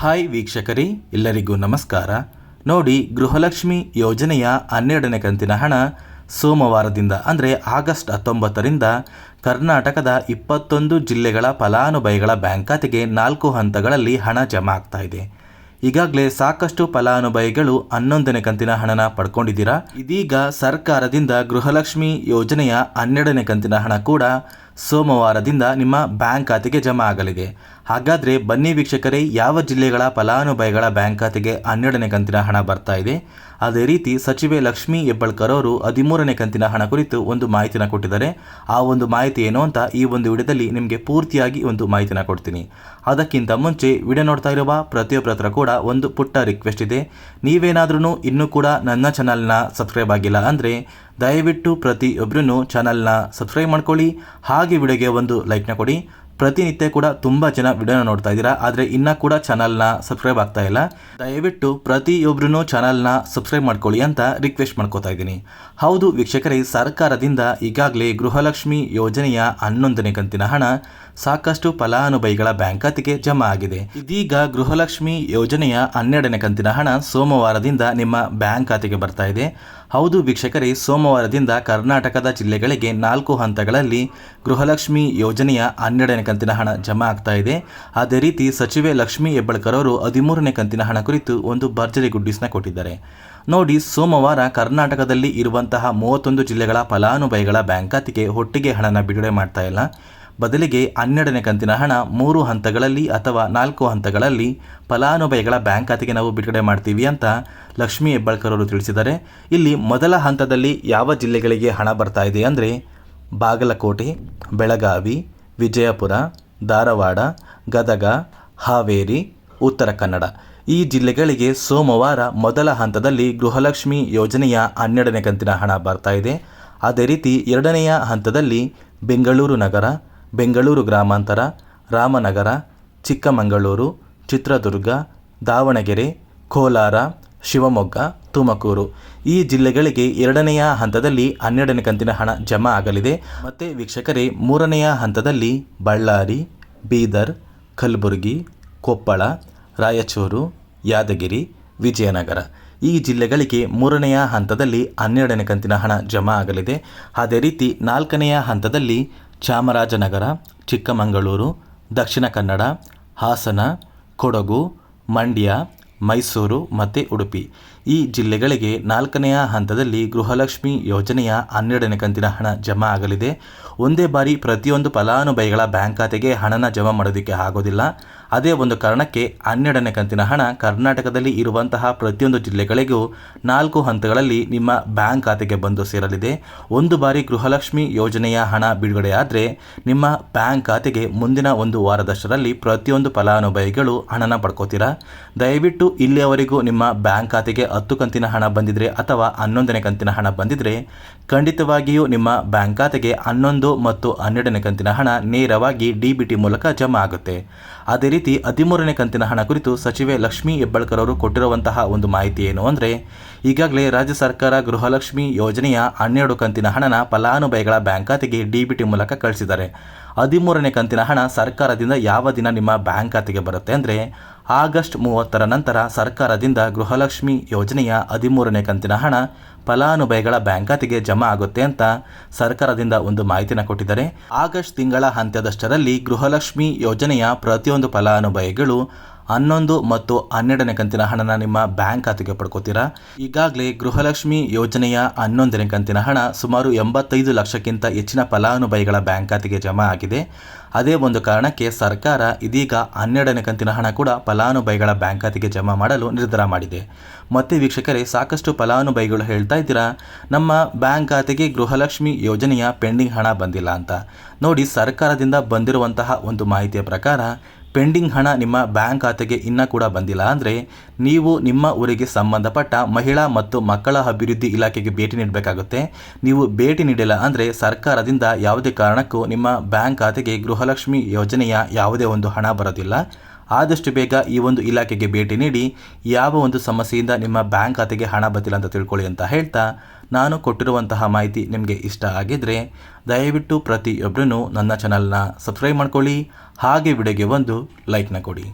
Hi ವೀಕ್ಷಕರೇ, ಎಲ್ಲರಿಗೂ ನಮಸ್ಕಾರ. ನೋಡಿ, ಗೃಹಲಕ್ಷ್ಮಿ ಯೋಜನೆಯ ಹನ್ನೆರಡನೇ ಕಂತಿನ ಹಣ ಸೋಮವಾರದಿಂದ, ಅಂದರೆ ಆಗಸ್ಟ್ ಹತ್ತೊಂಬತ್ತರಿಂದ ಕರ್ನಾಟಕದ ಇಪ್ಪತ್ತೊಂದು ಜಿಲ್ಲೆಗಳ ಫಲಾನುಭವಿಗಳ ಬ್ಯಾಂಕ್ ಖಾತೆಗೆ ನಾಲ್ಕು ಹಂತಗಳಲ್ಲಿ ಹಣ ಜಮಾ ಆಗ್ತಾ ಇದೆ. ಈಗಾಗಲೇ ಸಾಕಷ್ಟು ಫಲಾನುಭವಿಗಳು ಹನ್ನೊಂದನೇ ಕಂತಿನ ಹಣನ ಪಡ್ಕೊಂಡಿದ್ದೀರಾ. ಇದೀಗ ಸರ್ಕಾರದಿಂದ ಗೃಹಲಕ್ಷ್ಮಿ ಯೋಜನೆಯ ಹನ್ನೆರಡನೇ ಕಂತಿನ ಹಣ ಕೂಡ ಸೋಮವಾರದಿಂದ ನಿಮ್ಮ ಬ್ಯಾಂಕ್ ಖಾತೆಗೆ ಜಮಾ ಆಗಲಿದೆ. ಹಾಗಾದರೆ ಬನ್ನಿ ವೀಕ್ಷಕರೇ, ಯಾವ ಜಿಲ್ಲೆಗಳ ಫಲಾನುಭವಿಗಳ ಬ್ಯಾಂಕ್ ಖಾತೆಗೆ ಹನ್ನೆರಡನೇ ಕಂತಿನ ಹಣ ಬರ್ತಾ ಇದೆ? ಅದೇ ರೀತಿ ಸಚಿವೆ ಲಕ್ಷ್ಮೀ ಹೆಬ್ಬಳ್ಕರ್ ಅವರು ಹದಿಮೂರನೇ ಕಂತಿನ ಹಣ ಕುರಿತು ಒಂದು ಮಾಹಿತಿನ ಕೊಟ್ಟಿದ್ದಾರೆ. ಆ ಒಂದು ಮಾಹಿತಿ ಏನು ಅಂತ ಈ ಒಂದು ವಿಡಿಯೋದಲ್ಲಿ ನಿಮಗೆ ಪೂರ್ತಿಯಾಗಿ ಒಂದು ಮಾಹಿತಿನ ಕೊಡ್ತೀನಿ. ಅದಕ್ಕಿಂತ ಮುಂಚೆ ವಿಡಿಯೋ ನೋಡ್ತಾ ಇರುವ ಪ್ರತಿಯೊಬ್ಬರ ಹತ್ರ ಕೂಡ ಒಂದು ಪುಟ್ಟ ರಿಕ್ವೆಸ್ಟ್ ಇದೆ. ನೀವೇನಾದ್ರೂ ಇನ್ನೂ ಕೂಡ ನನ್ನ ಚಾನಲ್ನ ಸಬ್ಸ್ಕ್ರೈಬ್ ಆಗಿಲ್ಲ ಅಂದರೆ ದಯವಿಟ್ಟು ಪ್ರತಿಯೊಬ್ಬರೂ ಚಾನಲ್ನ ಸಬ್ಸ್ಕ್ರೈಬ್ ಮಾಡ್ಕೊಳ್ಳಿ. ಹಾಗೆ ವಿಡಿಯೋಗೆ ಒಂದು ಲೈಕ್ನ ಕೊಡಿ. ಪ್ರತಿನಿತ್ಯ ಕೂಡ ತುಂಬ ಜನ ವಿಡಿಯೋನ ನೋಡ್ತಾ ಇದ್ದೀರಾ, ಆದರೆ ಇನ್ನೂ ಕೂಡ ಚಾನಲ್ನ ಸಬ್ಸ್ಕ್ರೈಬ್ ಆಗ್ತಾ ಇಲ್ಲ. ದಯವಿಟ್ಟು ಪ್ರತಿಯೊಬ್ಬರೂ ಚಾನಲ್ನ ಸಬ್ಸ್ಕ್ರೈಬ್ ಮಾಡ್ಕೊಳ್ಳಿ ಅಂತ ರಿಕ್ವೆಸ್ಟ್ ಮಾಡ್ಕೋತಾ ಇದ್ದೀನಿ. ಹೌದು, ವೀಕ್ಷಕರೇ, ಸರ್ಕಾರದಿಂದ ಈಗಾಗಲೇ ಗೃಹಲಕ್ಷ್ಮಿ ಯೋಜನೆಯ ಹನ್ನೊಂದನೇ ಕಂತಿನ ಹಣ ಸಾಕಷ್ಟು ಫಲಾನುಭವಿಗಳ ಬ್ಯಾಂಕ್ ಖಾತೆಗೆ ಜಮಾ ಆಗಿದೆ. ಇದೀಗ ಗೃಹಲಕ್ಷ್ಮಿ ಯೋಜನೆಯ ಹನ್ನೆರಡನೇ ಕಂತಿನ ಹಣ ಸೋಮವಾರದಿಂದ ನಿಮ್ಮ ಬ್ಯಾಂಕ್ ಖಾತೆಗೆ ಬರ್ತಾ ಇದೆ. ಹೌದು ವೀಕ್ಷಕರೇ, ಸೋಮವಾರದಿಂದ ಕರ್ನಾಟಕದ ಜಿಲ್ಲೆಗಳಿಗೆ ನಾಲ್ಕು ಹಂತಗಳಲ್ಲಿ ಗೃಹಲಕ್ಷ್ಮಿ ಯೋಜನೆಯ ಹನ್ನೆರಡನೇ ಕಂತಿನ ಹಣ ಜಮಾ ಆಗ್ತಾ ಇದೆ. ಅದೇ ರೀತಿ ಸಚಿವೆ ಲಕ್ಷ್ಮೀ ಹೆಬ್ಬಳ್ಕರ್ ಅವರು ಹದಿಮೂರನೇ ಕಂತಿನ ಹಣ ಕುರಿತು ಒಂದು ಭರ್ಜರಿ ಗುಡ್ಡಿಸ್ನ ಕೊಟ್ಟಿದ್ದಾರೆ. ನೋಡಿ, ಸೋಮವಾರ ಕರ್ನಾಟಕದಲ್ಲಿ ಇರುವಂತಹ ಮೂವತ್ತೊಂದು ಜಿಲ್ಲೆಗಳ ಫಲಾನುಭವಿಗಳ ಬ್ಯಾಂಕ್ ಖಾತೆಗೆ ಒಟ್ಟಿಗೆ ಹಣನ ಬಿಡುಗಡೆ ಮಾಡ್ತಾ ಇಲ್ಲ. ಬದಲಿಗೆ ಹನ್ನೆರಡನೇ ಕಂತಿನ ಹಣ ಮೂರು ಹಂತಗಳಲ್ಲಿ ಅಥವಾ ನಾಲ್ಕು ಹಂತಗಳಲ್ಲಿ ಫಲಾನುಭವಿಗಳ ಬ್ಯಾಂಕ್ ಖಾತೆಗೆ ನಾವು ಬಿಡುಗಡೆ ಮಾಡ್ತೀವಿ ಅಂತ ಲಕ್ಷ್ಮೀ ಹೆಬ್ಬಾಳ್ಕರ್ ಅವರು ತಿಳಿಸಿದ್ದಾರೆ. ಇಲ್ಲಿ ಮೊದಲ ಹಂತದಲ್ಲಿ ಯಾವ ಜಿಲ್ಲೆಗಳಿಗೆ ಹಣ ಬರ್ತಾ ಇದೆ ಅಂದರೆ ಬಾಗಲಕೋಟೆ, ಬೆಳಗಾವಿ, ವಿಜಯಪುರ, ಧಾರವಾಡ, ಗದಗ, ಹಾವೇರಿ, ಉತ್ತರ ಕನ್ನಡ. ಈ ಜಿಲ್ಲೆಗಳಿಗೆ ಸೋಮವಾರ ಮೊದಲ ಹಂತದಲ್ಲಿ ಗೃಹಲಕ್ಷ್ಮಿ ಯೋಜನೆಯ ಹನ್ನೆರಡನೇ ಕಂತಿನ ಹಣ ಬರ್ತಾ ಇದೆ. ಅದೇ ರೀತಿ ಎರಡನೆಯ ಹಂತದಲ್ಲಿ ಬೆಂಗಳೂರು ನಗರ ಬೆಂಗಳೂರು ಗ್ರಾಮಾಂತರ, ರಾಮನಗರ, ಚಿಕ್ಕಮಗಳೂರು, ಚಿತ್ರದುರ್ಗ, ದಾವಣಗೆರೆ, ಕೋಲಾರ, ಶಿವಮೊಗ್ಗ, ತುಮಕೂರು. ಈ ಜಿಲ್ಲೆಗಳಿಗೆ ಎರಡನೆಯ ಹಂತದಲ್ಲಿ ಹನ್ನೆರಡನೇ ಕಂತಿನ ಹಣ ಜಮಾ ಆಗಲಿದೆ. ಮತ್ತು ವೀಕ್ಷಕರೇ, ಮೂರನೆಯ ಹಂತದಲ್ಲಿ ಬಳ್ಳಾರಿ, ಬೀದರ್, ಕಲಬುರಗಿ, ಕೊಪ್ಪಳ, ರಾಯಚೂರು, ಯಾದಗಿರಿ, ವಿಜಯನಗರ. ಈ ಜಿಲ್ಲೆಗಳಿಗೆ ಮೂರನೆಯ ಹಂತದಲ್ಲಿ ಹನ್ನೆರಡನೇ ಕಂತಿನ ಹಣ ಜಮಾ ಆಗಲಿದೆ. ಅದೇ ರೀತಿ ನಾಲ್ಕನೆಯ ಹಂತದಲ್ಲಿ ಚಾಮರಾಜನಗರ ಚಿಕ್ಕಮಗಳೂರು ದಕ್ಷಿಣ ಕನ್ನಡ ಹಾಸನ ಕೊಡಗು ಮಂಡ್ಯ ಮೈಸೂರು ಮತ್ತು ಉಡುಪಿ. ಈ ಜಿಲ್ಲೆಗಳಿಗೆ ನಾಲ್ಕನೆಯ ಹಂತದಲ್ಲಿ ಗೃಹಲಕ್ಷ್ಮಿ ಯೋಜನೆಯ ಹನ್ನೆರಡನೇ ಕಂತಿನ ಹಣ ಜಮಾ ಆಗಲಿದೆ. ಒಂದೇ ಬಾರಿ ಪ್ರತಿಯೊಂದು ಫಲಾನುಭವಿಗಳ ಬ್ಯಾಂಕ್ ಖಾತೆಗೆ ಹಣನ ಜಮಾ ಮಾಡೋದಕ್ಕೆ ಆಗೋದಿಲ್ಲ. ಅದೇ ಒಂದು ಕಾರಣಕ್ಕೆ ಹನ್ನೆರಡನೇ ಕಂತಿನ ಹಣ ಕರ್ನಾಟಕದಲ್ಲಿ ಇರುವಂತಹ ಪ್ರತಿಯೊಂದು ಜಿಲ್ಲೆಗಳಿಗೂ ನಾಲ್ಕು ಹಂತಗಳಲ್ಲಿ ನಿಮ್ಮ ಬ್ಯಾಂಕ್ ಖಾತೆಗೆ ಬಂದು ಸೇರಲಿದೆ. ಒಂದು ಬಾರಿ ಗೃಹಲಕ್ಷ್ಮಿ ಯೋಜನೆಯ ಹಣ ಬಿಡುಗಡೆಯಾದರೆ ನಿಮ್ಮ ಬ್ಯಾಂಕ್ ಖಾತೆಗೆ ಮುಂದಿನ ಒಂದು ವಾರದಷ್ಟರಲ್ಲಿ ಪ್ರತಿಯೊಂದು ಫಲಾನುಭವಿಗಳು ಹಣನ ಪಡ್ಕೋತೀರಾ? ದಯವಿಟ್ಟು ಇಲ್ಲಿಯವರೆಗೂ ನಿಮ್ಮ ಬ್ಯಾಂಕ್ ಖಾತೆಗೆ ಹತ್ತು ಕಂತಿನ ಹಣ ಬಂದಿದ್ರೆ ಅಥವಾ ಹನ್ನೊಂದನೇ ಕಂತಿನ ಹಣ ಬಂದಿದ್ರೆ ಖಂಡಿತವಾಗಿಯೂ ನಿಮ್ಮ ಬ್ಯಾಂಕ್ ಖಾತೆಗೆ ಹನ್ನೊಂದು ಮತ್ತು ಹನ್ನೆರಡನೇ ಕಂತಿನ ಹಣ ನೇರವಾಗಿ ಡಿ ಬಿ ಟಿ ಮೂಲಕ ಜಮಾ ಆಗುತ್ತೆ. ಅದೇ ರೀತಿ ಹದಿಮೂರನೇ ಕಂತಿನ ಹಣ ಕುರಿತು ಸಚಿವೆ ಲಕ್ಷ್ಮೀ ಹೆಬ್ಬಾಳ್ಕರ್ ಅವರು ಕೊಟ್ಟಿರುವಂತಹ ಒಂದು ಮಾಹಿತಿ ಏನು ಅಂದರೆ, ಈಗಾಗಲೇ ರಾಜ್ಯ ಸರ್ಕಾರ ಗೃಹಲಕ್ಷ್ಮಿ ಯೋಜನೆಯ ಹನ್ನೆರಡು ಕಂತಿನ ಹಣನ ಫಲಾನುಭವಿಗಳ ಬ್ಯಾಂಕ್ ಖಾತೆಗೆ ಡಿ ಬಿ ಟಿ ಮೂಲಕ ಕಳಿಸಿದ್ದಾರೆ. ಹದಿಮೂರನೇ ಕಂತಿನ ಹಣ ಸರ್ಕಾರದಿಂದ ಯಾವ ದಿನ ನಿಮ್ಮ ಬ್ಯಾಂಕ್ ಖಾತೆಗೆ ಬರುತ್ತೆ ಅಂದರೆ ಆಗಸ್ಟ್ ಮೂವತ್ತರ ನಂತರ ಸರ್ಕಾರದಿಂದ ಗೃಹಲಕ್ಷ್ಮಿ ಯೋಜನೆಯ ಹದಿಮೂರನೇ ಕಂತಿನ ಹಣ ಫಲಾನುಭವಿಗಳ ಬ್ಯಾಂಕ್ ಖಾತೆಗೆ ಜಮಾ ಆಗುತ್ತೆ ಅಂತ ಸರ್ಕಾರದಿಂದ ಒಂದು ಮಾಹಿತಿನ ಕೊಟ್ಟಿದ್ದಾರೆ. ಆಗಸ್ಟ್ ತಿಂಗಳ ಅಂತ್ಯದಷ್ಟರಲ್ಲಿ ಗೃಹಲಕ್ಷ್ಮಿ ಯೋಜನೆಯ ಪ್ರತಿಯೊಂದು ಫಲಾನುಭವಿಗಳು ಹನ್ನೊಂದು ಮತ್ತು ಹನ್ನೆರಡನೇ ಕಂತಿನ ಹಣನ ನಿಮ್ಮ ಬ್ಯಾಂಕ್ ಖಾತೆಗೆ ಪಡ್ಕೋತೀರಾ? ಈಗಾಗಲೇ ಗೃಹಲಕ್ಷ್ಮಿ ಯೋಜನೆಯ ಹನ್ನೊಂದನೇ ಕಂತಿನ ಹಣ ಸುಮಾರು ಎಂಬತ್ತೈದು ಲಕ್ಷಕ್ಕಿಂತ ಹೆಚ್ಚಿನ ಫಲಾನುಭವಿಗಳ ಬ್ಯಾಂಕ್ ಖಾತೆಗೆ ಜಮಾ ಆಗಿದೆ. ಅದೇ ಒಂದು ಕಾರಣಕ್ಕೆ ಸರ್ಕಾರ ಇದೀಗ ಹನ್ನೆರಡನೇ ಕಂತಿನ ಹಣ ಕೂಡ ಫಲಾನುಭವಿಗಳ ಬ್ಯಾಂಕ್ ಖಾತೆಗೆ ಜಮಾ ಮಾಡಲು ನಿರ್ಧಾರ ಮಾಡಿದೆ. ಮತ್ತೆ ವೀಕ್ಷಕರೇ, ಸಾಕಷ್ಟು ಫಲಾನುಭವಿಗಳು ಹೇಳ್ತಾ ಇದ್ದೀರಾ, ನಮ್ಮ ಬ್ಯಾಂಕ್ ಖಾತೆಗೆ ಗೃಹಲಕ್ಷ್ಮಿ ಯೋಜನೆಯ ಪೆಂಡಿಂಗ್ ಹಣ ಬಂದಿಲ್ಲ ಅಂತ. ನೋಡಿ, ಸರ್ಕಾರದಿಂದ ಬಂದಿರುವಂತಹ ಒಂದು ಮಾಹಿತಿಯ ಪ್ರಕಾರ ಪೆಂಡಿಂಗ್ ಹಣ ನಿಮ್ಮ ಬ್ಯಾಂಕ್ ಖಾತೆಗೆ ಇನ್ನೂ ಕೂಡ ಬಂದಿಲ್ಲ ಅಂದರೆ ನೀವು ನಿಮ್ಮ ಊರಿಗೆ ಸಂಬಂಧಪಟ್ಟ ಮಹಿಳಾ ಮತ್ತು ಮಕ್ಕಳ ಅಭಿವೃದ್ಧಿ ಇಲಾಖೆಗೆ ಭೇಟಿ ನೀಡಬೇಕಾಗುತ್ತೆ. ನೀವು ಭೇಟಿ ನೀಡಿಲ್ಲ ಅಂದರೆ ಸರ್ಕಾರದಿಂದ ಯಾವುದೇ ಕಾರಣಕ್ಕೂ ನಿಮ್ಮ ಬ್ಯಾಂಕ್ ಖಾತೆಗೆ ಗೃಹಲಕ್ಷ್ಮಿ ಯೋಜನೆಯ ಯಾವುದೇ ಒಂದು ಹಣ ಬರೋದಿಲ್ಲ. ಆದಷ್ಟು ಬೇಗ ಈ ಒಂದು ಇಲಾಖೆಗೆ ಭೇಟಿ ನೀಡಿ ಯಾವ ಒಂದು ಸಮಸ್ಯೆಯಿಂದ ನಿಮ್ಮ ಬ್ಯಾಂಕ್ ಖಾತೆಗೆ ಹಣ ಬತ್ತಿಲ್ಲ ಅಂತ ತಿಳ್ಕೊಳ್ಳಿ ಅಂತ ಹೇಳ್ತಾ ನಾನು ಕೊಟ್ಟಿರುವಂತಹ ಮಾಹಿತಿ ನಿಮಗೆ ಇಷ್ಟ ಆಗಿದ್ದರೆ ದಯವಿಟ್ಟು ಪ್ರತಿಯೊಬ್ಬರೂ ನನ್ನ ಚಾನಲ್ನ ಸಬ್ಸ್ಕ್ರೈಬ್ ಮಾಡ್ಕೊಳ್ಳಿ. ಹಾಗೆ ವಿಡಿಯೋಗೆ ಒಂದು ಲೈಕ್ನ ಕೊಡಿ.